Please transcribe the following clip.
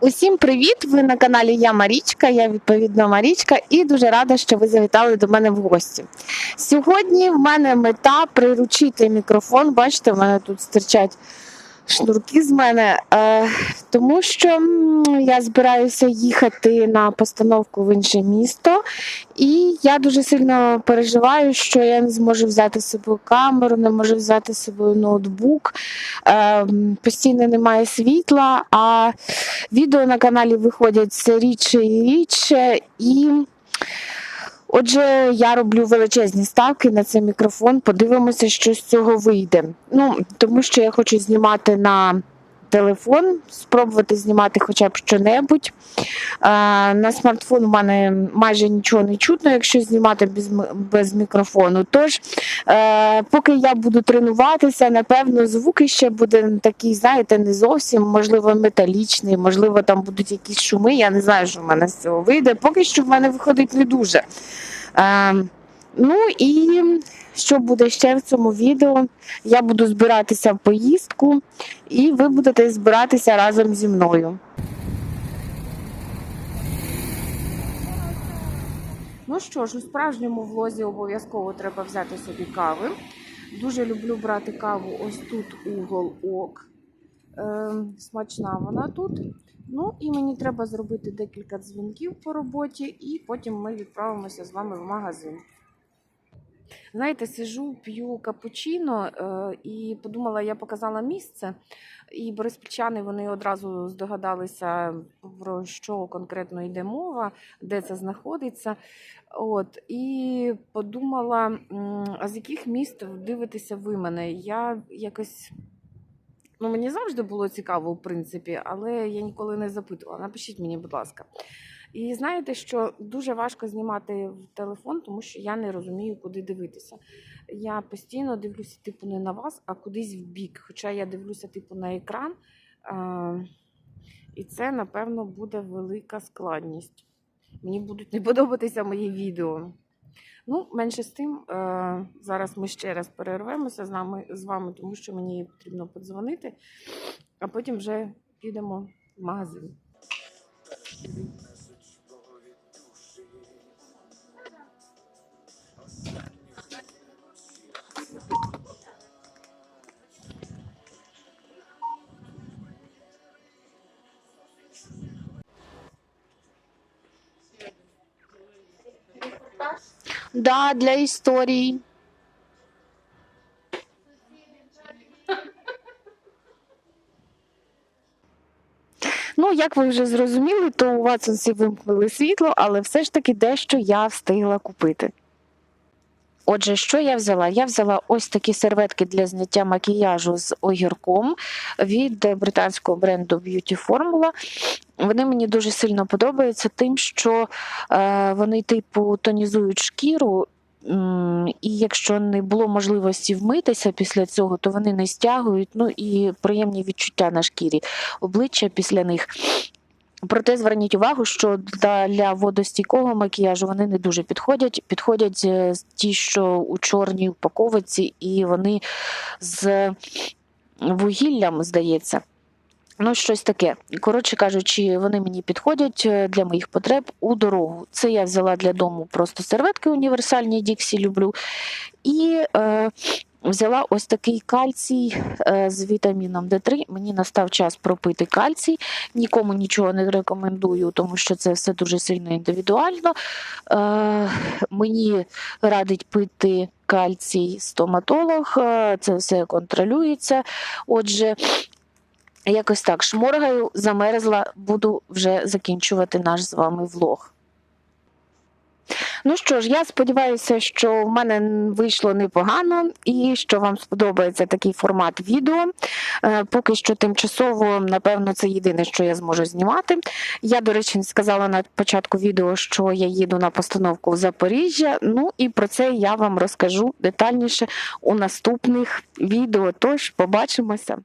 Усім привіт! Ви на каналі Я Марічка, я відповідно Марічка, і дуже рада, що ви завітали до мене в гості. Сьогодні в мене мета приручити мікрофон. Бачите, в мене тут стирчать шнурки з мене, е, тому що я збираюся їхати на постановку в інше місто, і я дуже сильно переживаю, що я не зможу взяти з собою камеру, не можу взяти з собою ноутбук. Е, постійно немає світла, а відео на каналі виходять все рідше і рідше. І отже, я роблю величезні ставки на цей мікрофон. Подивимося, що з цього вийде. Ну, тому що я хочу знімати на телефон, спробувати знімати хоча б що-небудь. На смартфон у мене майже нічого не чутно, якщо знімати без, без мікрофону. Тож, е, поки я буду тренуватися, напевно, звук ще буде такий, знаєте, не зовсім, можливо, металічний, можливо, там будуть якісь шуми. Я не знаю, що в мене з цього вийде. Поки що в мене виходить не дуже. Е, ну і що буде ще в цьому відео? Я буду збиратися в поїздку, і ви будете збиратися разом зі мною. Ну що ж, у справжньому влозі обов'язково треба взяти собі кави. Дуже люблю брати каву ось тут угол ок. Ем, смачна вона тут. Ну і мені треба зробити декілька дзвінків по роботі, і потім ми відправимося з вами в магазин. Знаєте, сижу, п'ю капучино е, і подумала, я показала місце, і бориспільчани вони одразу здогадалися, про що конкретно йде мова, де це знаходиться. От, і подумала, а з яких міст дивитеся ви мене? Я якось. Ну, мені завжди було цікаво, в принципі, але я ніколи не запитувала. Напишіть мені, будь ласка. І знаєте, що дуже важко знімати в телефон, тому що я не розумію, куди дивитися. Я постійно дивлюся, типу, не на вас, а кудись в бік. Хоча я дивлюся, типу, на екран. І це, напевно, буде велика складність. Мені будуть не подобатися мої відео. Ну, менше з тим, е, зараз ми ще раз перервемося з нами з вами, тому що мені потрібно подзвонити, а потім вже підемо в магазин. Да, для історії. Ну, як ви вже зрозуміли, то у Ватсонсі вимкнули світло, але все ж таки дещо я встигла купити. Отже, що я взяла? Я взяла ось такі серветки для зняття макіяжу з огірком від британського бренду Beauty Formula. Вони мені дуже сильно подобаються тим, що е, вони, типу, тонізують шкіру. І якщо не було можливості вмитися після цього, то вони не стягують. Ну і приємні відчуття на шкірі обличчя після них. Проте зверніть увагу, що для водостійкого макіяжу вони не дуже підходять. Підходять е, ті, що у чорній упаковці, і вони з вугіллям, здається. Ну, щось таке. Коротше кажучи, вони мені підходять е, для моїх потреб у дорогу. Це я взяла для дому просто серветки універсальні Діксі люблю. І е, взяла ось такий кальцій е, з вітаміном Д3. Мені настав час пропити кальцій. Нікому нічого не рекомендую, тому що це все дуже сильно індивідуально. Е, мені радить пити кальцій стоматолог, е, це все контролюється. Отже, якось так шморгаю, замерзла, буду вже закінчувати наш з вами влог. Ну що ж, я сподіваюся, що в мене вийшло непогано і що вам сподобається такий формат відео. Е, Поки що тимчасово, напевно, це єдине, що я зможу знімати. Я, до речі, сказала на початку відео, що я їду на постановку в Запоріжжя. Ну і про це я вам розкажу детальніше у наступних відео. Тож побачимося.